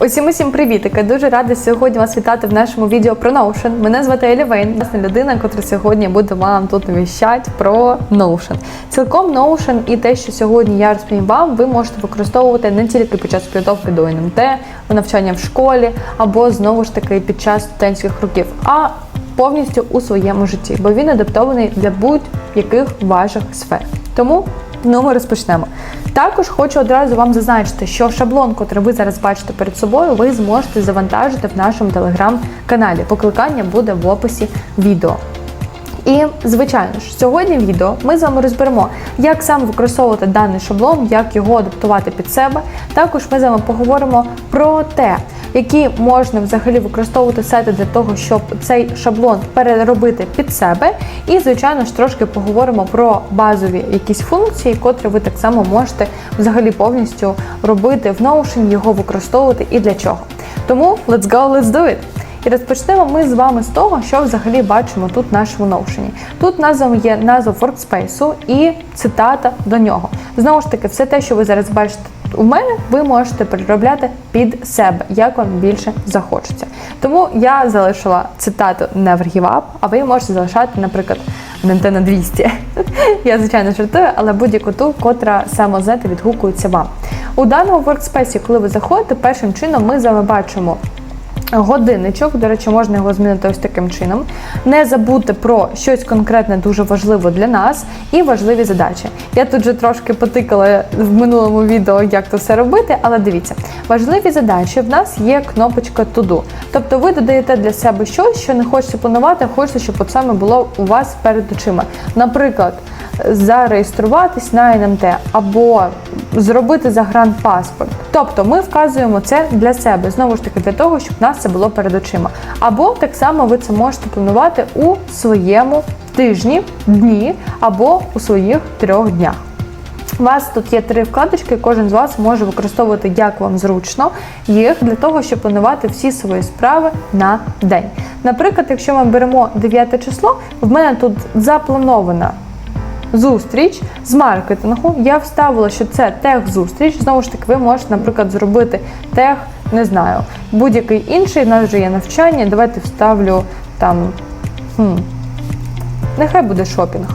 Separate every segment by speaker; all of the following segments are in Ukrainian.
Speaker 1: Усім усім привітики! Дуже рада сьогодні вас вітати в нашому відео про Notion. Мене звати Елі Вейн, власне людина, яка сьогодні буде вам тут віщати про Notion. Цілком Notion і те, що сьогодні я розповім вам, ви можете використовувати не тільки під час підготовки до НМТ, навчання в школі або знову ж таки під час студентських років, а повністю у своєму житті, бо він адаптований для будь-яких ваших сфер. Тому Ну, ми розпочнемо. Також хочу одразу вам зазначити, що шаблон, котрий ви зараз бачите перед собою, ви зможете завантажити в нашому телеграм-каналі. Покликання буде в описі відео. І, звичайно ж, сьогодні в відео ми з вами розберемо, як саме використовувати даний шаблон, як його адаптувати під себе. Також ми з вами поговоримо про те, які можна взагалі використовувати сети для того, щоб цей шаблон переробити під себе. І, звичайно ж, трошки поговоримо про базові якісь функції, котрі ви так само можете взагалі повністю робити в Notion, його використовувати і для чого. Тому let's go, let's do it! І розпочнемо ми з вами з того, що взагалі бачимо тут нашому Notion. Тут назва є назва Workspace і цитата до нього. Знову ж таки, все те, що ви зараз бачите у мене, ви можете переробляти під себе, як вам більше захочеться. Тому я залишила цитату Never give up, а ви можете залишати, наприклад, на 200. Я, звичайно, жартую, але будь-яку ту, котра саме знаєте, відгукується вам. У даному workspace, коли ви заходите, першим чином ми з вами бачимо Годинничок, до речі, можна його змінити ось таким чином. Не забудьте про щось конкретне дуже важливе для нас і важливі задачі. Я тут вже трошки потикала в минулому відео, як це все робити, але дивіться, важливі задачі в нас є кнопочка To-Do. Тобто ви додаєте для себе щось, що не хочете планувати, а хочете, щоб от саме було у вас перед очима. Наприклад, зареєструватись на НМТ або зробити загранпаспорт. Тобто ми вказуємо це для себе, знову ж таки, для того, щоб нас це було перед очима. Або так само ви це можете планувати у своєму тижні, дні або у своїх трьох днях. У вас тут є три вкладочки, кожен з вас може використовувати як вам зручно їх для того, щоб планувати всі свої справи на день. Наприклад, якщо ми беремо 9 число, в мене тут запланована зустріч з маркетингу. Я вставила, що це тех-зустріч. Знову ж таки, ви можете, наприклад, зробити тех, не знаю, будь-який інший, у нас вже є навчання. Давайте вставлю там. Хм, Нехай буде шопінг.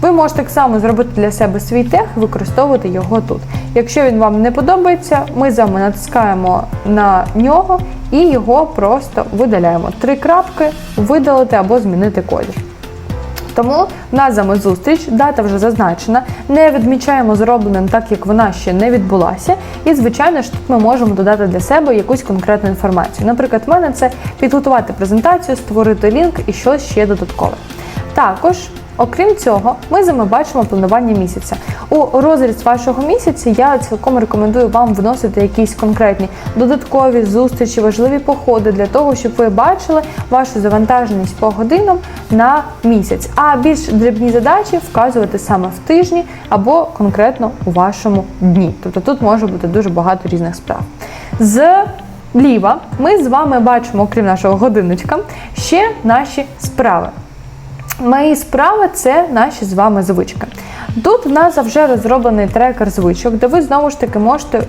Speaker 1: Ви можете так само зробити для себе свій тех і використовувати його тут. Якщо він вам не подобається, ми з вами натискаємо на нього і його просто видаляємо. Три крапки, видалити або змінити колір. Тому на зами зустріч, дата вже зазначена, не відмічаємо зробленим так, як вона ще не відбулася. І, звичайно ж, тут ми можемо додати для себе якусь конкретну інформацію. Наприклад, в мене це підготувати презентацію, створити лінк і щось ще додаткове. Також Окрім цього, ми з вами бачимо планування місяця. У розріз вашого місяця я цілком рекомендую вам вносити якісь конкретні додаткові зустрічі, важливі походи для того, щоб ви бачили вашу завантаженість по годинам на місяць. А більш дрібні задачі вказувати саме в тижні або конкретно у вашому дні. Тобто тут може бути дуже багато різних справ. З Ліва ми з вами бачимо, окрім нашого годинничка, ще наші справи. Мої справи це наші з вами звички. Тут в нас вже розроблений трекер звичок, де ви знову ж таки можете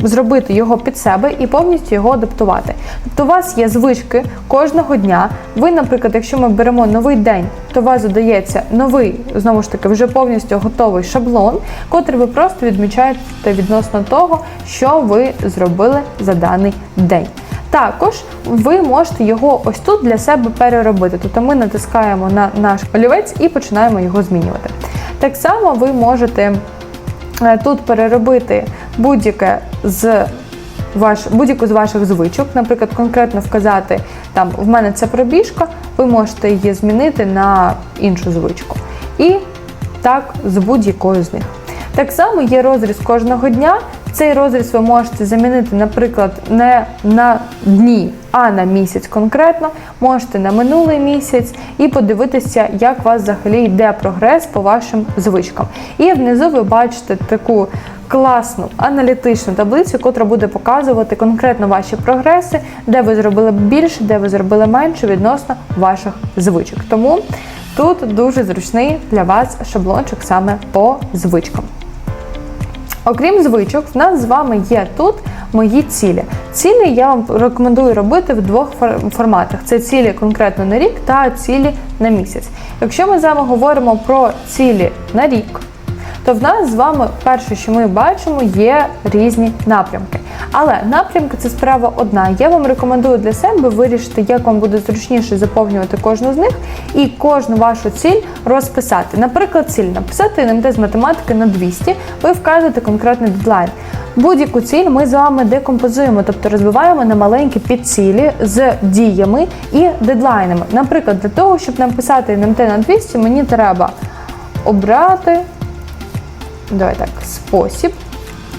Speaker 1: зробити його під себе і повністю його адаптувати. Тобто у вас є звички кожного дня. Ви, наприклад, якщо ми беремо новий день, то у вас додається новий, знову ж таки, вже повністю готовий шаблон, котрий ви просто відмічаєте відносно того, що ви зробили за даний день. Також ви можете його ось тут для себе переробити. Тобто ми натискаємо на наш олівець і починаємо його змінювати. Так само ви можете е, тут переробити будь-яке з ваш, будь-яку з ваших звичок, наприклад, конкретно вказати, там в мене це пробіжка, ви можете її змінити на іншу звичку. І так з будь-якою з них. Так само є розріз кожного дня. Цей розріз ви можете замінити, наприклад, не на дні, а на місяць конкретно. Можете на минулий місяць і подивитися, як у вас взагалі йде прогрес по вашим звичкам. І внизу ви бачите таку класну аналітичну таблицю, яка буде показувати конкретно ваші прогреси, де ви зробили більше, де ви зробили менше відносно ваших звичок. Тому тут дуже зручний для вас шаблончик саме по звичкам. Окрім звичок, в нас з вами є тут мої цілі. Цілі я вам рекомендую робити в двох фор- форматах: це цілі конкретно на рік та цілі на місяць. Якщо ми з вами говоримо про цілі на рік, то в нас з вами перше, що ми бачимо, є різні напрямки. Але напрямки це справа одна. Я вам рекомендую для себе вирішити, як вам буде зручніше заповнювати кожну з них і кожну вашу ціль розписати. Наприклад, ціль написати НМТ з математики на 200, ви вказуєте конкретний дедлайн. Будь-яку ціль ми з вами декомпозуємо, тобто розбиваємо на маленькі підцілі з діями і дедлайнами. Наприклад, для того, щоб написати НМТ на 200, мені треба обрати давай так, спосіб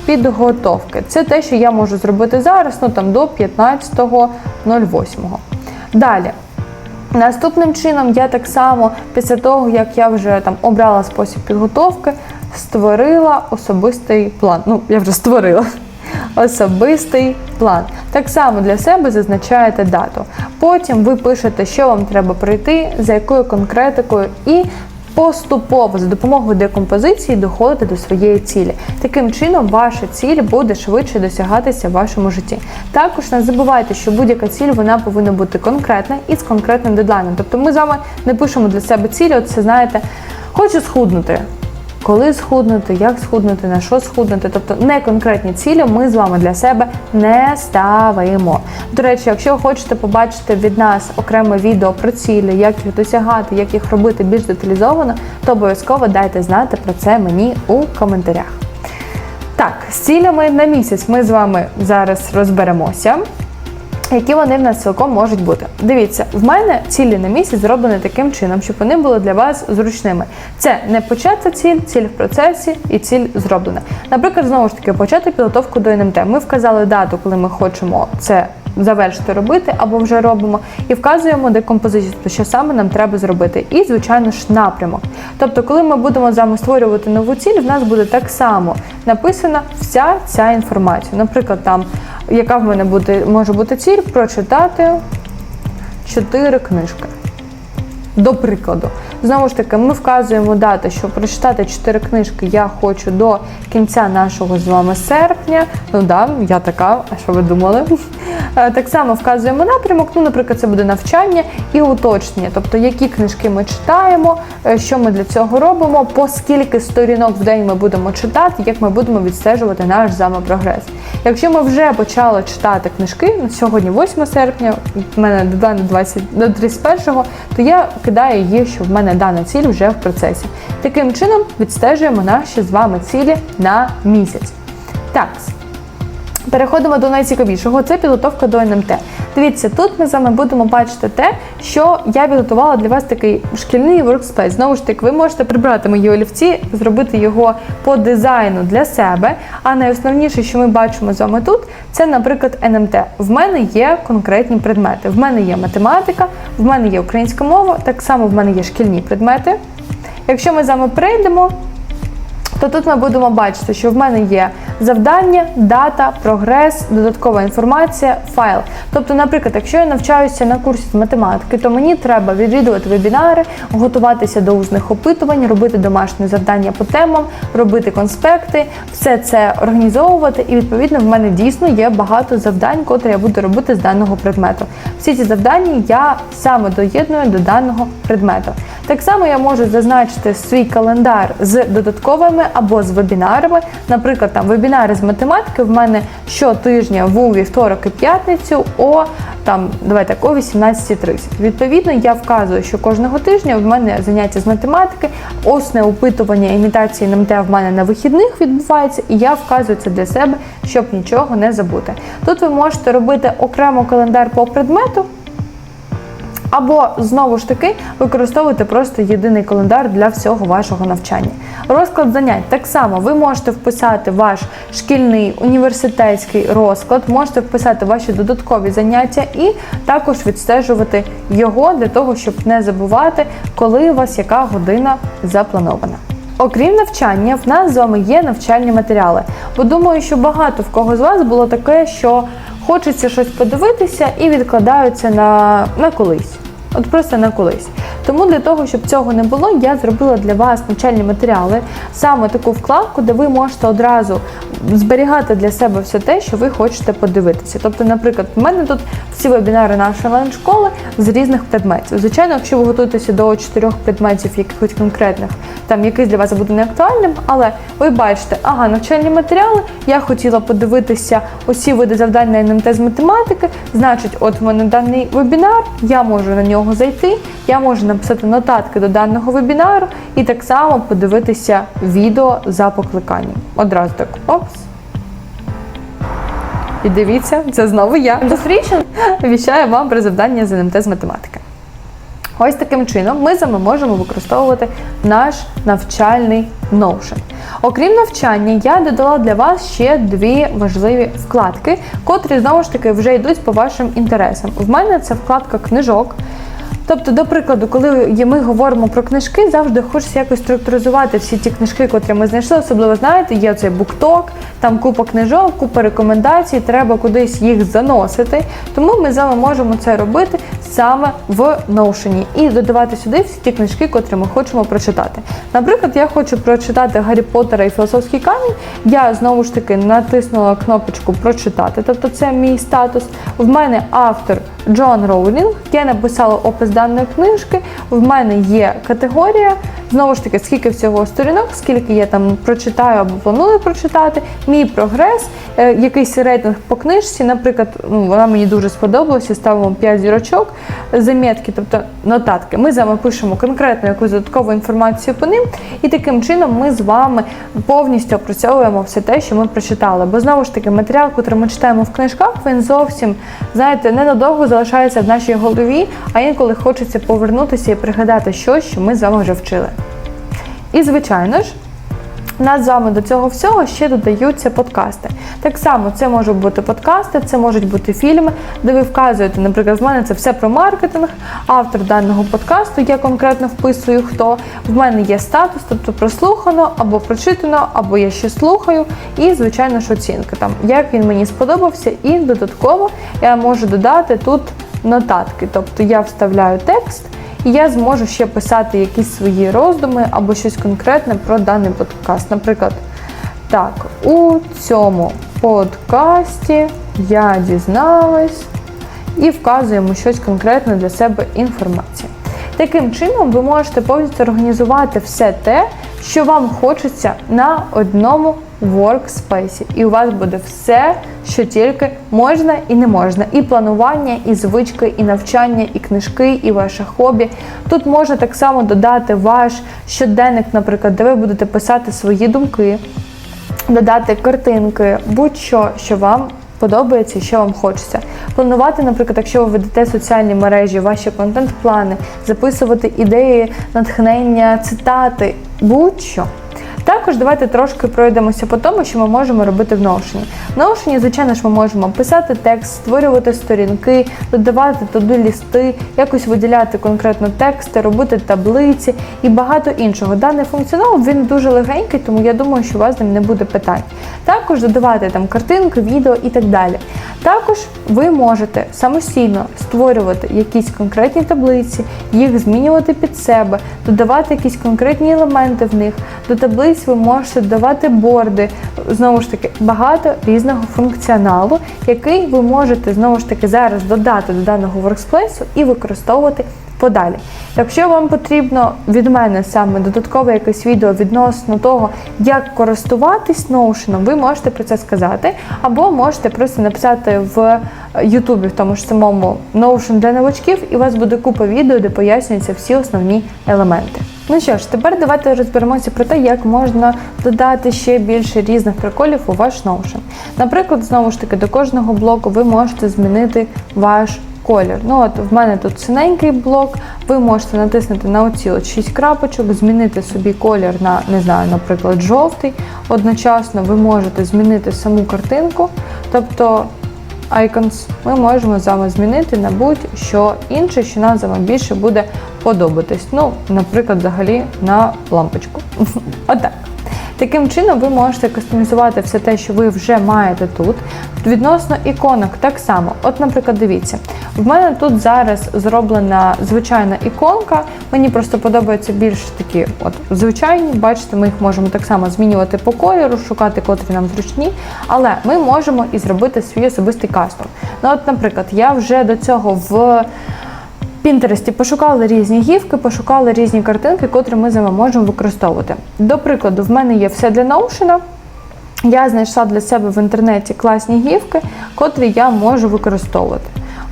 Speaker 1: підготовки. Це те, що я можу зробити зараз, ну там до 15.08. Далі. Наступним чином я так само, після того, як я вже там обрала спосіб підготовки, створила особистий план. Ну, я вже створила особистий план. Так само для себе зазначаєте дату. Потім ви пишете, що вам треба пройти, за якою конкретикою, і поступово за допомогою декомпозиції доходити до своєї цілі. Таким чином, ваша ціль буде швидше досягатися в вашому житті. Також не забувайте, що будь-яка ціль вона повинна бути конкретна і з конкретним дедлайном. Тобто ми з вами не пишемо для себе цілі, от це знаєте, хочу схуднути. Коли схуднути, як схуднути, на що схуднути, тобто не конкретні цілі ми з вами для себе не ставимо. До речі, якщо хочете побачити від нас окреме відео про цілі, як їх досягати, як їх робити більш деталізовано, то обов'язково дайте знати про це мені у коментарях. Так, з цілями на місяць ми з вами зараз розберемося. Які вони в нас цілком можуть бути. Дивіться, в мене цілі на місяць зроблені таким чином, щоб вони були для вас зручними. Це не почата ціль, ціль в процесі і ціль зроблена. Наприклад, знову ж таки, почати підготовку до НМТ. Ми вказали дату, коли ми хочемо це завершити робити або вже робимо, і вказуємо декомпозицію, що саме нам треба зробити. І, звичайно ж, напрямок. Тобто, коли ми будемо з вами створювати нову ціль, в нас буде так само написана вся ця інформація. Наприклад, там яка в мене буде, може бути ціль прочитати 4 книжки. До прикладу, знову ж таки, ми вказуємо дату, що прочитати 4 книжки я хочу до кінця нашого з вами серпня. Ну да, я така, а що ви думали? Е, Так само вказуємо напрямок. Ну, наприклад, це буде навчання і уточнення, тобто які книжки ми читаємо, е, що ми для цього робимо, по скільки сторінок в день ми будемо читати, як ми будемо відстежувати наш з вами прогрес. Якщо ми вже почали читати книжки, на сьогодні 8 серпня, в мене до 20 до 31-го, то я кидаю її, що в мене дана ціль вже в процесі. Таким чином відстежуємо наші з вами цілі на місяць. Так. Переходимо до найцікавішого, це підготовка до НМТ. Дивіться, тут ми з вами будемо бачити те, що я підготувала для вас такий шкільний workspace. Знову ж таки, ви можете прибрати мої олівці, зробити його по дизайну для себе. А найосновніше, що ми бачимо з вами тут, це, наприклад, НМТ. В мене є конкретні предмети. В мене є математика, в мене є українська мова, так само в мене є шкільні предмети. Якщо ми з вами прийдемо, то тут ми будемо бачити, що в мене є завдання, дата, прогрес, додаткова інформація, файл. Тобто, наприклад, якщо я навчаюся на курсі з математики, то мені треба відвідувати вебінари, готуватися до усних опитувань, робити домашні завдання по темам, робити конспекти, все це організовувати. І відповідно в мене дійсно є багато завдань, котрі я буду робити з даного предмету. Всі ці завдання я саме доєдную до даного предмету. Так само я можу зазначити свій календар з додатковими або з вебінарами. Наприклад, там вебінари з математики в мене щотижня в вівторок і п'ятницю о там давай так, о 18.30. Відповідно, я вказую, що кожного тижня в мене заняття з математики, осне опитування імітації НМТ в мене на вихідних відбувається, і я вказую це для себе, щоб нічого не забути. Тут ви можете робити окремо календар по предмету. Або знову ж таки використовуйте просто єдиний календар для всього вашого навчання. Розклад занять так само ви можете вписати ваш шкільний університетський розклад, можете вписати ваші додаткові заняття і також відстежувати його для того, щоб не забувати, коли у вас яка година запланована. Окрім навчання, в нас з вами є навчальні матеріали. Бо думаю, що багато в кого з вас було таке, що хочеться щось подивитися і відкладаються на, на колись. От просто на колись. Тому для того, щоб цього не було, я зробила для вас навчальні матеріали, саме таку вкладку, де ви можете одразу зберігати для себе все те, що ви хочете подивитися. Тобто, наприклад, в мене тут всі вебінари нашої онлайн-школи з різних предметів. Звичайно, якщо ви готуєтеся до чотирьох предметів, якихось конкретних, там якийсь для вас буде не актуальним, але ви бачите, ага, навчальні матеріали, я хотіла подивитися усі види завдань на НМТ з математики. Значить, от в мене даний вебінар, я можу на нього зайти, я можу написати нотатки до даного вебінару і так само подивитися відео за покликанням. Одразу так, опс. І дивіться, це знову я. Зустрічен віщаю вам про завдання з НМТ з математики. Ось таким чином ми з вами можемо використовувати наш навчальний Notion. Окрім навчання, я додала для вас ще дві важливі вкладки, котрі знову ж таки вже йдуть по вашим інтересам. В мене це вкладка книжок. Тобто, до прикладу, коли ми говоримо про книжки, завжди хочеться якось структуризувати всі ті книжки, котрі ми знайшли. Особливо знаєте, є цей букток, там купа книжок, купа рекомендацій, треба кудись їх заносити. Тому ми з вами можемо це робити саме в Notion і додавати сюди всі ті книжки, котрі ми хочемо прочитати. Наприклад, я хочу прочитати Гаррі Поттера і філософський камінь. Я знову ж таки натиснула кнопочку прочитати, тобто це мій статус. В мене автор Джон Роулінг. Я написала опис даної книжки. В мене є категорія. Знову ж таки, скільки всього сторінок, скільки я там прочитаю або планую прочитати, мій прогрес, е, якийсь рейтинг по книжці. Наприклад, ну, вона мені дуже сподобалася, ставимо 5 зірочок, замітки, тобто нотатки. Ми з вами пишемо конкретну якусь додаткову інформацію по ним, і таким чином ми з вами повністю опрацьовуємо все те, що ми прочитали. Бо знову ж таки, матеріал, який ми читаємо в книжках, він зовсім, знаєте, ненадовго залишається в нашій голові, а інколи хочеться повернутися і пригадати щось, що ми з вами вже вчили. І, звичайно ж, нас з вами до цього всього ще додаються подкасти. Так само це можуть бути подкасти, це можуть бути фільми, де ви вказуєте, наприклад, в мене це все про маркетинг, автор даного подкасту, я конкретно вписую хто. В мене є статус, тобто прослухано або прочитано, або я ще слухаю, і, звичайно ж, оцінка там, як він мені сподобався, і додатково я можу додати тут нотатки. Тобто я вставляю текст. І я зможу ще писати якісь свої роздуми або щось конкретне про даний подкаст. Наприклад, так, у цьому подкасті я дізналась і вказуємо щось конкретне для себе інформацію. Таким чином, ви можете повністю організувати все те, що вам хочеться на одному workspace. І у вас буде все, що тільки можна і не можна. І планування, і звички, і навчання, і книжки, і ваше хобі. Тут можна так само додати ваш щоденник, наприклад, де ви будете писати свої думки, додати картинки, будь-що, що вам подобається і що вам хочеться. Планувати, наприклад, якщо ви ведете соціальні мережі, ваші контент-плани, записувати ідеї, натхнення, цитати, будь-що. Також давайте трошки пройдемося по тому, що ми можемо робити в Notion. В Notion, звичайно ж, ми можемо писати текст, створювати сторінки, додавати туди лісти, якось виділяти конкретно тексти, робити таблиці і багато іншого. Даний функціонал він дуже легенький, тому я думаю, що у вас ним не буде питань. Також додавати там картинки, відео і так далі. Також ви можете самостійно створювати якісь конкретні таблиці, їх змінювати під себе, додавати якісь конкретні елементи в них. До таблиць ви можете додавати борди, знову ж таки, багато різного функціоналу, який ви можете знову ж таки зараз додати до даного workspace і використовувати подалі. Якщо вам потрібно від мене саме додаткове якесь відео відносно того, як користуватись Notion, ви можете про це сказати, або можете просто написати в Ютубі, в тому ж самому Notion для новачків, і у вас буде купа відео, де пояснюються всі основні елементи. Ну що ж, тепер давайте розберемося про те, як можна додати ще більше різних приколів у ваш Notion. Наприклад, знову ж таки, до кожного блоку ви можете змінити ваш колір. Ну от в мене тут синенький блок, ви можете натиснути на оці от 6 крапочок, змінити собі колір на, не знаю, наприклад, жовтий. Одночасно ви можете змінити саму картинку, тобто icons ми можемо з вами змінити на будь-що інше, що нам з вами більше буде подобатись. Ну, наприклад, взагалі на лампочку. Отак. Таким чином, ви можете кастомізувати все те, що ви вже маєте тут. Відносно іконок, так само. От, наприклад, дивіться, в мене тут зараз зроблена звичайна іконка. Мені просто подобаються більш такі от звичайні. Бачите, ми їх можемо так само змінювати по кольору, шукати котрі нам зручні. Але ми можемо і зробити свій особистий кастом. Ну, от, наприклад, я вже до цього в. Пінтересті пошукали різні гівки, пошукали різні картинки, котрі ми з вами можемо використовувати. До прикладу, в мене є все для Notion. Я знайшла для себе в інтернеті класні гівки, котрі я можу використовувати.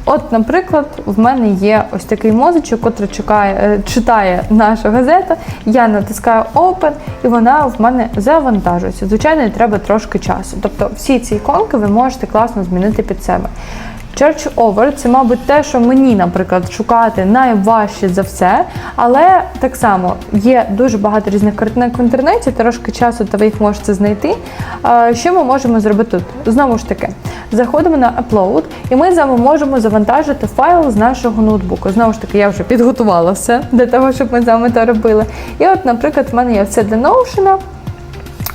Speaker 1: От, наприклад, в мене є ось такий мозочок, котрий чекає, е, читає нашу газету. Я натискаю Open, і вона в мене завантажується. Звичайно, треба трошки часу. Тобто всі ці іконки ви можете класно змінити під себе. Church Over це, мабуть, те, що мені, наприклад, шукати найважче за все, але так само є дуже багато різних картинок в інтернеті, трошки часу, та ви їх можете знайти. Що ми можемо зробити тут? Знову ж таки, заходимо на Upload, і ми з вами можемо завантажити файл з нашого ноутбуку. Знову ж таки, я вже підготувала все для того, щоб ми з вами це робили. І от, наприклад, в мене є все для Notion.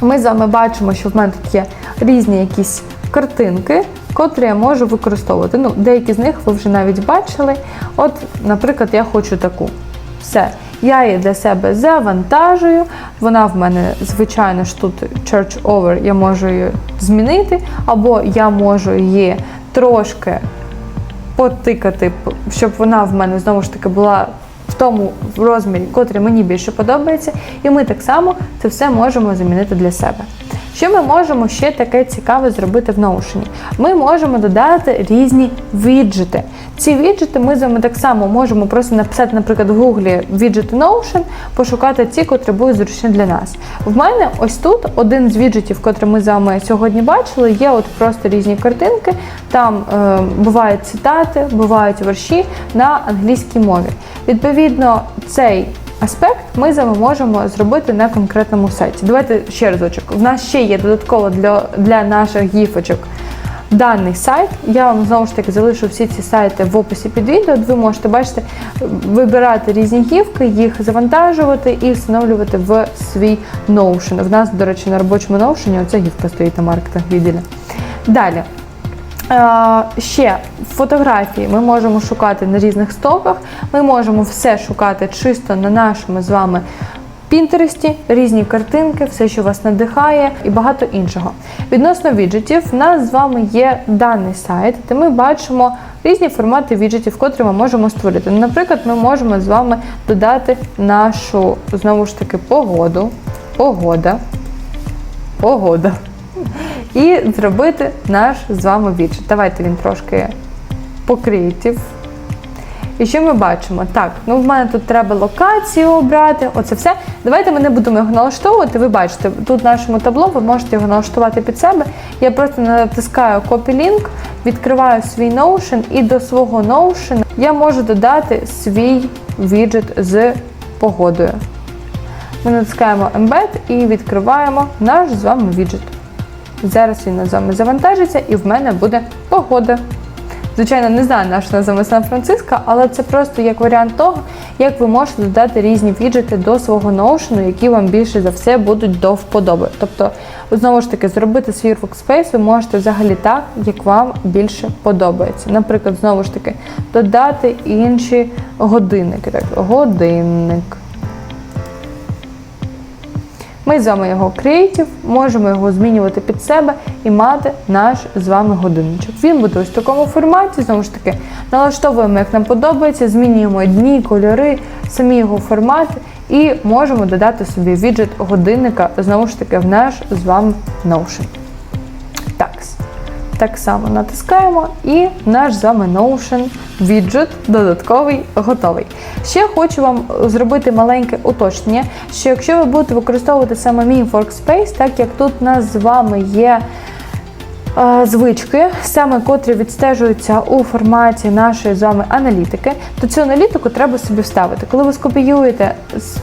Speaker 1: Ми з вами бачимо, що в мене тут є різні якісь картинки, котрі я можу використовувати. Ну, деякі з них ви вже навіть бачили. От, наприклад, я хочу таку. Все. Я її для себе завантажую. Вона в мене, звичайно ж, тут Church Over, я можу її змінити, або я можу її трошки потикати, щоб вона в мене знову ж таки була в тому розмірі, котрий мені більше подобається. І ми так само це все можемо замінити для себе. Що ми можемо ще таке цікаве зробити в Notion? Ми можемо додати різні віджити. Ці віджити ми з вами так само можемо просто написати, наприклад, в Google віджити Notion, пошукати ті, котрі будуть зручні для нас. В мене ось тут один з віджитів, котрий ми з вами сьогодні бачили, є от просто різні картинки. Там е, бувають цитати, бувають верші на англійській мові. Відповідно, цей аспект ми з вами можемо зробити на конкретному сайті. Давайте ще разочок. У нас ще є додатково для, для наших гіфочок даний сайт. Я вам знову ж таки залишу всі ці сайти в описі під відео. Ви можете бачите, вибирати різні гівки, їх завантажувати і встановлювати в свій Notion. В нас, до речі, на робочому Notion оця гівка стоїть на маркетинг відділі. Далі. Е, Ще фотографії ми можемо шукати на різних стоках. Ми можемо все шукати чисто на нашому з вами Пінтересті, різні картинки, все, що вас надихає, і багато іншого. Відносно віджитів, в нас з вами є даний сайт, де ми бачимо різні формати віджитів, котрі ми можемо створити. Наприклад, ми можемо з вами додати нашу знову ж таки погоду. Погода. Погода і зробити наш з вами віджит. Давайте він трошки покритів. І що ми бачимо? Так, ну в мене тут треба локацію обрати, оце все. Давайте ми не будемо його налаштовувати. Ви бачите, тут в нашому табло ви можете його налаштувати під себе. Я просто натискаю Copy Link, відкриваю свій Notion і до свого Notion я можу додати свій віджит з погодою. Ми натискаємо Embed і відкриваємо наш з вами віджит. Зараз він з вами завантажиться і в мене буде погода. Звичайно, не знаю, наш називаємо Сан-Франциско, але це просто як варіант того, як ви можете додати різні віджити до свого Notion, які вам більше за все будуть до вподоби. Тобто, знову ж таки, зробити свій workspace ви можете взагалі так, як вам більше подобається. Наприклад, знову ж таки, додати інші годинники. Так, годинник. Ми з вами його креатив, можемо його змінювати під себе і мати наш з вами годинничок. Він буде ось в такому форматі, знову ж таки, налаштовуємо, як нам подобається, змінюємо дні, кольори, самі його формати і можемо додати собі віджит годинника, знову ж таки, в наш з вами Notion. Так, так само натискаємо і наш з вами Notion віджит додатковий готовий. Ще хочу вам зробити маленьке уточнення, що якщо ви будете використовувати саме мій workspace, так як тут у нас з вами є звички, саме котрі відстежуються у форматі нашої з вами аналітики, то цю аналітику треба собі вставити. Коли ви скопіюєте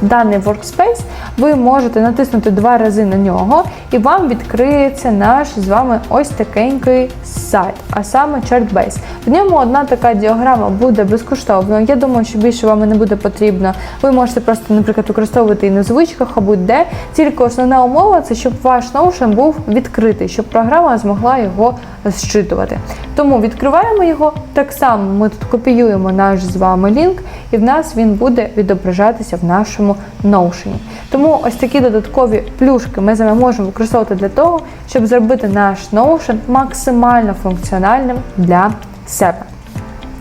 Speaker 1: даний workspace, ви можете натиснути два рази на нього, і вам відкриється наш з вами ось такенький сайт, а саме Chartbase. В ньому одна така діаграма буде безкоштовною. Я думаю, що більше вам не буде потрібно. Ви можете просто, наприклад, використовувати і на звичках, а будь-де. Тільки основна умова це щоб ваш Notion був відкритий, щоб програма змогла його зчитувати. Тому відкриваємо його. Так само ми тут копіюємо наш з вами лінк, і в нас він буде відображатися в нашому Notion. Тому ось такі додаткові плюшки ми з вами можемо використовувати для того, щоб зробити наш Notion максимально функціональним для себе.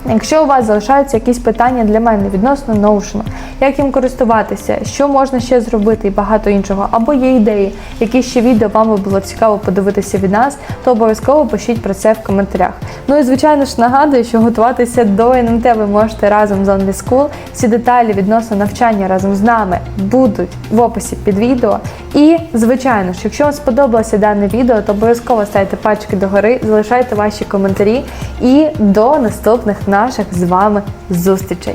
Speaker 1: Якщо у вас залишаються якісь питання для мене відносно Notion, як їм користуватися, що можна ще зробити і багато іншого, або є ідеї, які ще відео вам би було цікаво подивитися від нас, то обов'язково пишіть про це в коментарях. Ну і звичайно ж нагадую, що готуватися до НМТ ви можете разом з Only School. Всі деталі відносно навчання разом з нами будуть в описі під відео. І, звичайно ж, якщо вам сподобалося дане відео, то обов'язково ставте пальчики догори, залишайте ваші коментарі і до наступних наших з вами зустрічей.